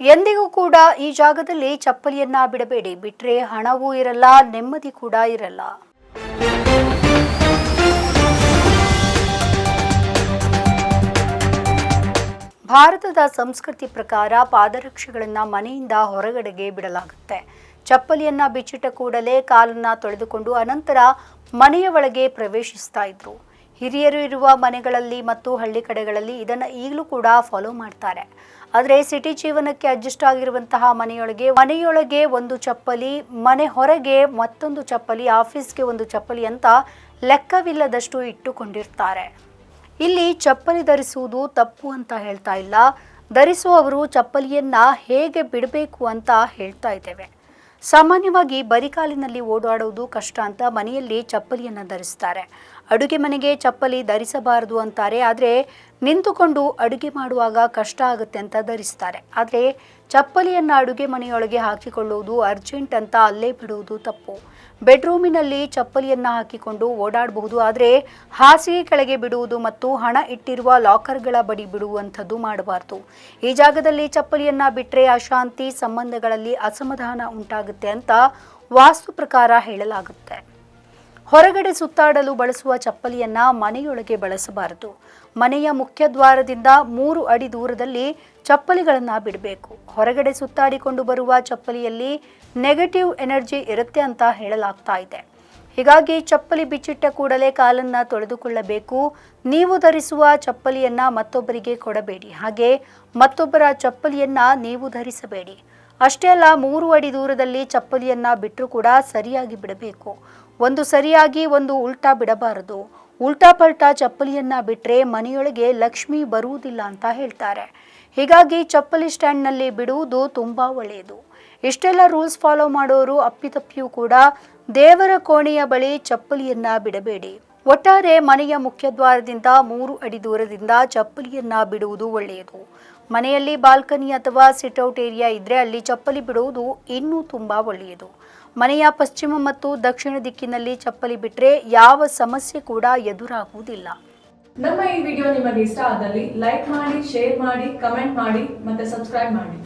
ಎಂದಿಗೂ ಕೂಡ ಈ ಜಾಗದಲ್ಲಿ ಚಪ್ಪಲಿಯನ್ನ ಬಿಡಬೇಡಿ. ಬಿಟ್ರೆ ಹಣವೂ ಇರಲ್ಲ, ನೆಮ್ಮದಿ ಕೂಡ ಇರಲ್ಲ. ಭಾರತದ ಸಂಸ್ಕೃತಿ ಪ್ರಕಾರ ಪಾದರಕ್ಷೆಗಳನ್ನು ಮನೆಯಿಂದ ಹೊರಗಡೆಗೆ ಬಿಡಲಾಗುತ್ತೆ. ಚಪ್ಪಲಿಯನ್ನ ಬಿಚ್ಚಿಟ್ಟ ಕೂಡಲೇ ಕಾಲನ್ನ ತೊಳೆದುಕೊಂಡು ಅನಂತರ ಮನೆಯ ಒಳಗೆ ಪ್ರವೇಶಿಸ್ತಾ ಇದ್ರು. ಹಿರಿಯರು ಇರುವ ಮನೆಗಳಲ್ಲಿ ಮತ್ತು ಹಳ್ಳಿ ಕಡೆಗಳಲ್ಲಿ ಇದನ್ನು ಈಗಲೂ ಕೂಡ ಫಾಲೋ ಮಾಡ್ತಾರೆ. ಆದರೆ ಸಿಟಿ ಜೀವನಕ್ಕೆ ಅಡ್ಜಸ್ಟ್ ಆಗಿರುವಂತಹ ಮನೆಯೊಳಗೆ ಮನೆಯೊಳಗೆ ಒಂದು ಚಪ್ಪಲಿ, ಮನೆ ಹೊರಗೆ ಮತ್ತೊಂದು ಚಪ್ಪಲಿ ಆಫೀಸ್ಗೆ ಒಂದು ಚಪ್ಪಲಿ ಅಂತ ಲೆಕ್ಕವಿಲ್ಲದಷ್ಟು ಇಟ್ಟುಕೊಂಡಿರ್ತಾರೆ. ಇಲ್ಲಿ ಚಪ್ಪಲಿ ಧರಿಸುವುದು ತಪ್ಪು ಅಂತ ಹೇಳ್ತಾ ಇಲ್ಲ. ಧರಿಸುವವರು ಚಪ್ಪಲಿಯನ್ನ ಹೇಗೆ ಬಿಡಬೇಕು ಅಂತ ಹೇಳ್ತಾ ಇದ್ದೇವೆ. ಸಾಮಾನ್ಯವಾಗಿ ಬರಿಕಾಲಿನಲ್ಲಿ ಓಡಾಡುವುದು ಕಷ್ಟ ಅಂತ ಮನೆಯಲ್ಲಿ ಚಪ್ಪಲಿಯನ್ನು ಧರಿಸ್ತಾರೆ. ಅಡುಗೆ ಮನೆಗೆ ಚಪ್ಪಲಿ ಧರಿಸಬಾರದು ಅಂತಾರೆ, ಆದರೆ ನಿಂತುಕೊಂಡು ಅಡುಗೆ ಮಾಡುವಾಗ ಕಷ್ಟ ಆಗುತ್ತೆ ಅಂತ ಧರಿಸ್ತಾರೆ. ಆದರೆ ಚಪ್ಪಲಿಯನ್ನು ಅಡುಗೆ ಮನೆಯೊಳಗೆ ಹಾಕಿಕೊಳ್ಳುವುದು ಅರ್ಜೆಂಟ್ ಅಂತ ಅಲ್ಲೇ ಬಿಡುವುದು ತಪ್ಪು. ಬೆಡ್ರೂಮಿನಲ್ಲಿ ಚಪ್ಪಲಿಯನ್ನು ಹಾಕಿಕೊಂಡು ಓಡಾಡಬಹುದು, ಆದರೆ ಹಾಸಿಗೆ ಕೆಳಗೆ ಬಿಡುವುದು ಮತ್ತು ಹಣ ಇಟ್ಟಿರುವ ಲಾಕರ್ಗಳ ಬಡಿ ಬಿಡುವಂಥದ್ದು ಮಾಡಬಾರ್ದು. ಈ ಜಾಗದಲ್ಲಿ ಚಪ್ಪಲಿಯನ್ನು ಬಿಟ್ಟರೆ ಅಶಾಂತಿ ಸಂಬಂಧಗಳಲ್ಲಿ ಅಸಮಾಧಾನ ಉಂಟಾಗುತ್ತೆ ಅಂತ ವಾಸ್ತು ಪ್ರಕಾರ ಹೇಳಲಾಗುತ್ತೆ. ಹೊರಗಡೆ ಸುತ್ತಾಡಲು ಬಳಸುವ ಚಪ್ಪಲಿಯನ್ನ ಮನೆಯೊಳಗೆ ಬಳಸಬಾರದು. ಮನೆಯ ಮುಖ್ಯ ದ್ವಾರದಿಂದ ಮೂರು ಅಡಿ ದೂರದಲ್ಲಿ ಚಪ್ಪಲಿಗಳನ್ನು ಬಿಡಬೇಕು. ಹೊರಗಡೆ ಸುತ್ತಾಡಿಕೊಂಡು ಬರುವ ಚಪ್ಪಲಿಯಲ್ಲಿ ನೆಗೆಟಿವ್ ಎನರ್ಜಿ ಇರುತ್ತೆ ಅಂತ ಹೇಳಲಾಗ್ತಾ ಇದೆ. ಹೀಗಾಗಿ ಚಪ್ಪಲಿ ಬಿಚ್ಚಿಟ್ಟ ಕೂಡಲೇ ಕಾಲನ್ನ ತೊಳೆದುಕೊಳ್ಳಬೇಕು. ನೀವು ಧರಿಸುವ ಚಪ್ಪಲಿಯನ್ನ ಮತ್ತೊಬ್ಬರಿಗೆ ಕೊಡಬೇಡಿ. ಹಾಗೆ ಮತ್ತೊಬ್ಬರ ಚಪ್ಪಲಿಯನ್ನ ನೀವು ಧರಿಸಬೇಡಿ. ಅಷ್ಟೇ ಅಲ್ಲ, ಮೂರು ಅಡಿ ದೂರದಲ್ಲಿ ಚಪ್ಪಲಿಯನ್ನ ಬಿಟ್ಟರೂ ಕೂಡ ಸರಿಯಾಗಿ ಬಿಡಬೇಕು. ಒಂದು ಸರಿಯಾಗಿ ಒಂದು ಉಲ್ಟಾ ಬಿಡಬಾರದು. ಉಲ್ಟಾ ಪಲ್ಟಾ ಚಪ್ಪಲಿಯನ್ನ ಬಿಟ್ಟರೆ ಮನೆಯೊಳಗೆ ಲಕ್ಷ್ಮಿ ಬರುವುದಿಲ್ಲ ಅಂತ ಹೇಳ್ತಾರೆ. ಹೀಗಾಗಿ ಚಪ್ಪಲಿ ಸ್ಟ್ಯಾಂಡ್ನಲ್ಲಿ ಬಿಡುವುದು ತುಂಬಾ ಒಳ್ಳೆಯದು. ಇಷ್ಟೆಲ್ಲ ರೂಲ್ಸ್ ಫಾಲೋ ಮಾಡೋರು ಅಪ್ಪಿತಪ್ಪಿಯೂ ಕೂಡ ದೇವರ ಕೋಣೆಯ ಬಳಿ ಚಪ್ಪಲಿಯನ್ನ ಬಿಡಬೇಡಿ. ಒಟ್ಟಾರೆ ಮನೆಯ ಮುಖ್ಯದ್ವಾರದಿಂದ ಮೂರು ಅಡಿ ದೂರದಿಂದ ಚಪ್ಪಲಿಯನ್ನ ಬಿಡುವುದು ಒಳ್ಳೆಯದು. ಮನೆಯಲ್ಲಿ ಬಾಲ್ಕನಿ ಅಥವಾ ಸಿಟ್ಔಟ್ ಏರಿಯಾ ಇದ್ರೆ ಅಲ್ಲಿ ಚಪ್ಪಲಿ ಬಿಡುವುದು ಇನ್ನೂ ತುಂಬಾ ಒಳ್ಳೆಯದು. ಮನೆಯ ಪಶ್ಚಿಮ ಮತ್ತು ದಕ್ಷಿಣ ದಿಕ್ಕಿನಲ್ಲಿ ಚಪ್ಪಲಿ ಬಿಟ್ಟರೆ ಯಾವ ಸಮಸ್ಯೆ ಕೂಡ ಎದುರಾಗುವುದಿಲ್ಲ. ನಮ್ಮ ಈ ವಿಡಿಯೋ ನಿಮಗೆ ಇಷ್ಟ ಆದಲ್ಲಿ ಲೈಕ್ ಮಾಡಿ, ಶೇರ್ ಮಾಡಿ, ಕಮೆಂಟ್ ಮಾಡಿ ಮತ್ತೆ ಸಬ್ಸ್ಕ್ರೈಬ್ ಮಾಡಿ.